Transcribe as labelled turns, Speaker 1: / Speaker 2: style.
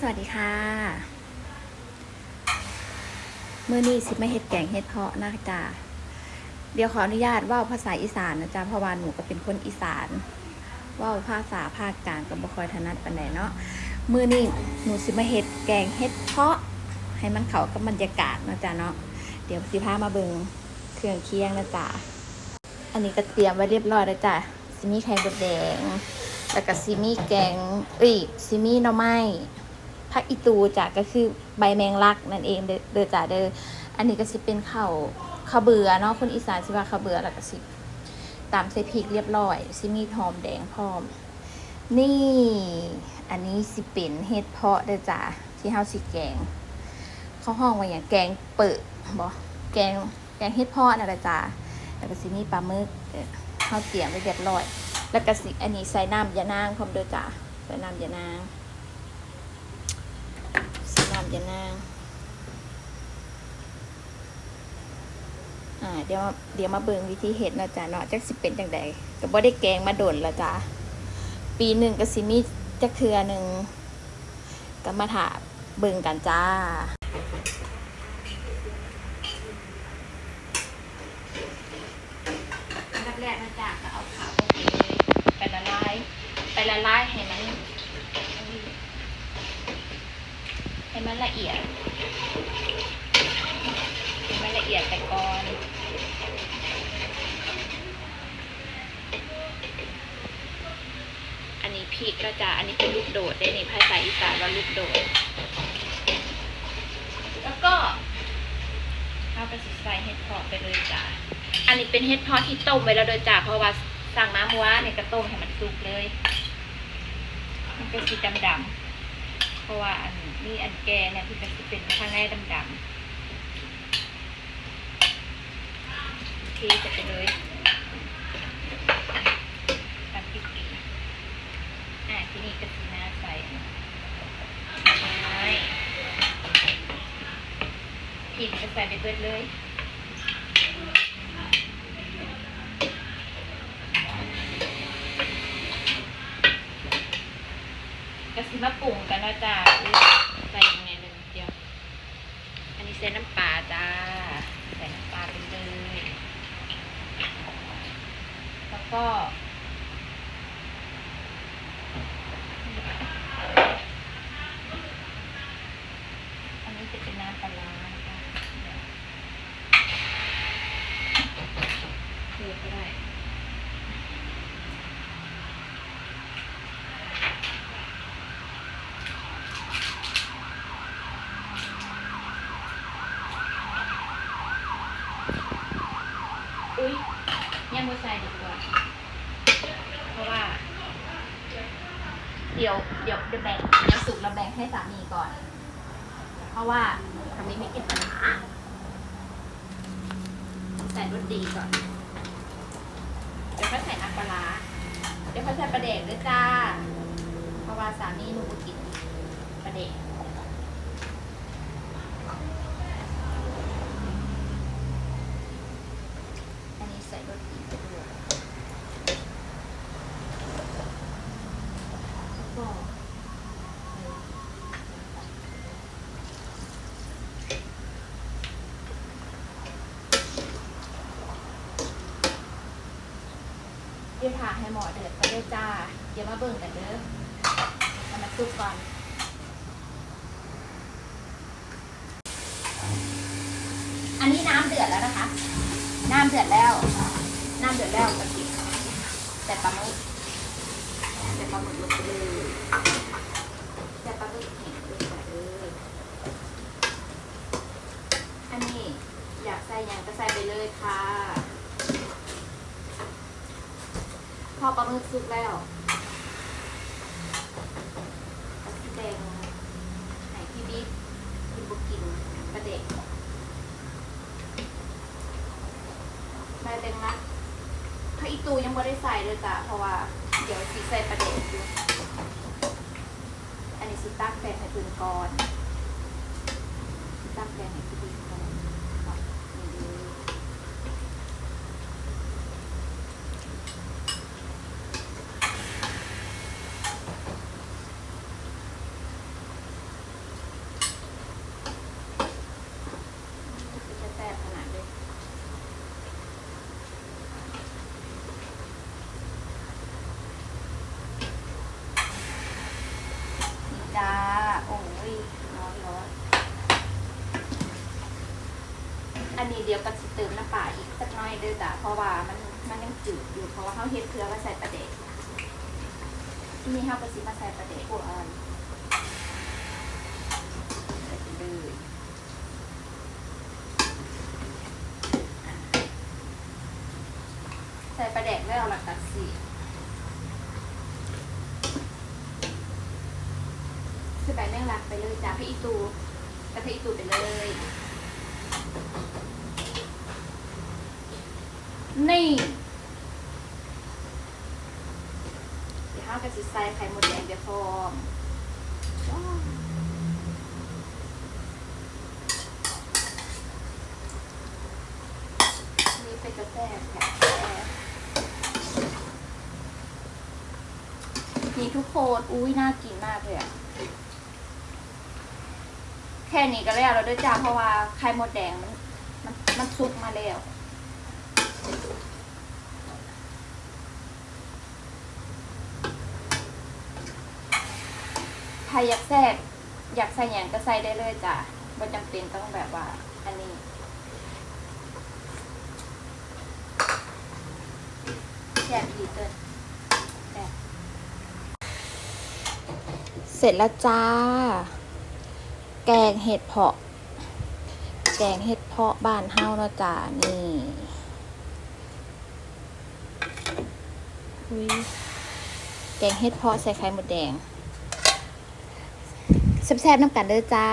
Speaker 1: สวัสดีค่ะ มื่อนี้สิไม่เฮ็ดแกงเฮ็ดเพาะนะจ๊ะเดี๋ยวขออนุญาตว่าภาษาอีสานนะจ๊ะเพราะว่าหนูก็เป็นคนอีสานว่าภาษาภาคกลางก็บ่ค่อยถนัดปานใดเนาะมื่อนี้หนูสิมาเฮ็ดแกงเฮ็ดเพาะ ให้มันเข้ากับบรรยากาศนะจ๊ะเนาะเดี๋ยวสิพามาเบิ่งเครื่องเคียงนะจ๊ะอันนี้ก็เตรียมไว้เรียบร้อยแล้วจ้ะซิมีไข่บดแดง แล้วก็ซิมีแกงเอ้ยซิมีหน่อไม้ ผักอีตูจ้ะก็คือใบแมงลักนั่นเองเด้อจ้ะเด้ออันนี้ก็สิเป็นข้าวข้าวเบื่อเนาะคนอีสานสิว่าข้าวเบื่อแล้วก็สิตามใส่พริกเรียบร้อยซิมีหอมแดงพร้อม นี่อันนี้สิเป็นเห็ดเพาะเด้อจ้ะที่เฮาสิแกงเขาห้องว่าอย่างแกงเปิดบ่แกงแกงเห็ดเพาะนั่นแหละจ้ะแล้วก็สิมีปลาหมึกเด้อเฮาเตรียมไว้เรียบร้อย แล้วก็สิอันนี้ใส่น้ำยานางพร้อมเด้อจ้ะใส่น้ำยานาง จะนานางอ่าเดี๋ยวมาเดี๋ยวมาเบิ่งวิธีเห็ดนะจ๊ะเนาะจักสิเป็นจังใดก็บ่ได้แกงมาโดนละจ้ะปีหนึ่งก็สิมีจักเทือหนึ่งก็มาถาเบิ่งกันจ้าอันดับแรกนะจ๊ะก็เอาขาวลงไปเลยไปละลายไปละลายให้มันให้ มันละเอียด มันละเอียดไปก่อนอันนี้พริกก็จะอันนี้เป็นลูกโดดได้ในภาษาอีสานว่าลูกโดด แล้วก็เอาไปใส่เห็ดเพาะไปเลยจ้ะอันนี้เป็นเห็ดเพาะที่ต้มไว้แล้วโดยจ้ะเพราะว่าสั่งมาเมื่อวานเนี่ยก็ต้มให้มันสุกเลย มันก็สีดำๆ เพราะว่าอันนี้อันแกเนี่ยที่เป็นเป็นข้างในดำดำๆโอเคจะไปเลยตักพริกอีกอะที่นี่ก็สีน้าใส่ใช่พริกก็ใส่ไปเบิดเลย ก็สิมาปรุงกันนะจ้าใส่ยังไงเลยเดียว อันนี้ใส่น้ำปลาจ้า ใส่น้ำปลาไปเลย แล้วก็อันนี้จะเป็นน้ำปลานะคะเดี๋ยวก็ได้ อุ้ยยังไม่ใส่ดีกว่า เพราะว่า เดี๋ยวเดี๋ยวเดี๋ยวแบ่งเดี๋ยวสุกแล้วแบ่งให้สามีก่อน เพราะว่าสามีไม่เกินปลาร้าใส่รสดีก่อน เดี๋ยวก็ใส่น้ำปลาเดี๋ยวเขาใส่ปลาเด็กด้วยจ้า เพราะว่าสามีหนูกินปลาเด็ก อันนี้ใส่รสดีไปด้วยแล้วก็เดี๋ ยวถ่าให้หมอเดือดไปด้จ้า เดี๋ยวมาเบิ่งกันเด้อเอามาซุปก่อน อันนี้น้ำเดือดแล้วนะคะ น้ำเดือดแล้ว น้ำเดือดแล้วกะทิแต่ปลาหมึกแต่ปลาหมึกลงไปเลยแต่ปลาหมึกเห็นลงไปเลยอันนี้อยากใส่ยังก็ใส่ไปเลยค่ะ พอปลาหมึกสุกแล้วก็สีแดงให้พี่บิ๊กกินบุกินประเด็กใบแตงรักถ้าอีตูยังไม่ได้ใส่เลยจ้ะเพราะว่า เดี๋ยวสิใส่ประเด็นอยู่อันนี้สิตักแฟนให้พื้นก่อนตักแฟนให้พื้นก่อนนี่เลย จ้า โอ้ยร้อนร้อน อันนี้เดียวก็จะเติมน้ำปลาอีกสักน้อยเด้อจ้ะเพราะว่ามันมันยังจืดอยู่เพราะว่าเขาเฮ็ดเพื่อมาใส่ประเด็กที่นี่เขาก็สิมาใส่ประเด็กอ่อนใส่ไปเลยใส่ประเดกแล้วหลักตัดสีใส่ใบแมงลักไปเลยจ้าพี่อีตูกระพี่อีตูไปเลย นี่เดี๋ยวห้ากันสิใส่ไข่หมดแดงเดี๋ยวพร้อมนี่เป็นกาแฟแข็งนี่ทุกคน อุ้ยน่ากินมากเลยอะ ค่นี้ก็แล้วเราด้วยจ้าเพราะว่าไข่หมดแดงมันมันมันซุกมาแล้วใครอยากแทรกอยากใส่หยังก็ใส่ได้เลยจ้ะไม่จำเป็นต้องแบบว่า อันนี้แซ่บดีเกินแซ่บเสร็จแล้วจ้า แกงเห็ดเพาะ แกงเห็ดเพาะบ้านเฮาเนาะจ้านี่อุ้ยแกงเห็ดเพาะใส่ไข่มดแดงแซ่บๆน้ำกันเด้อจ้า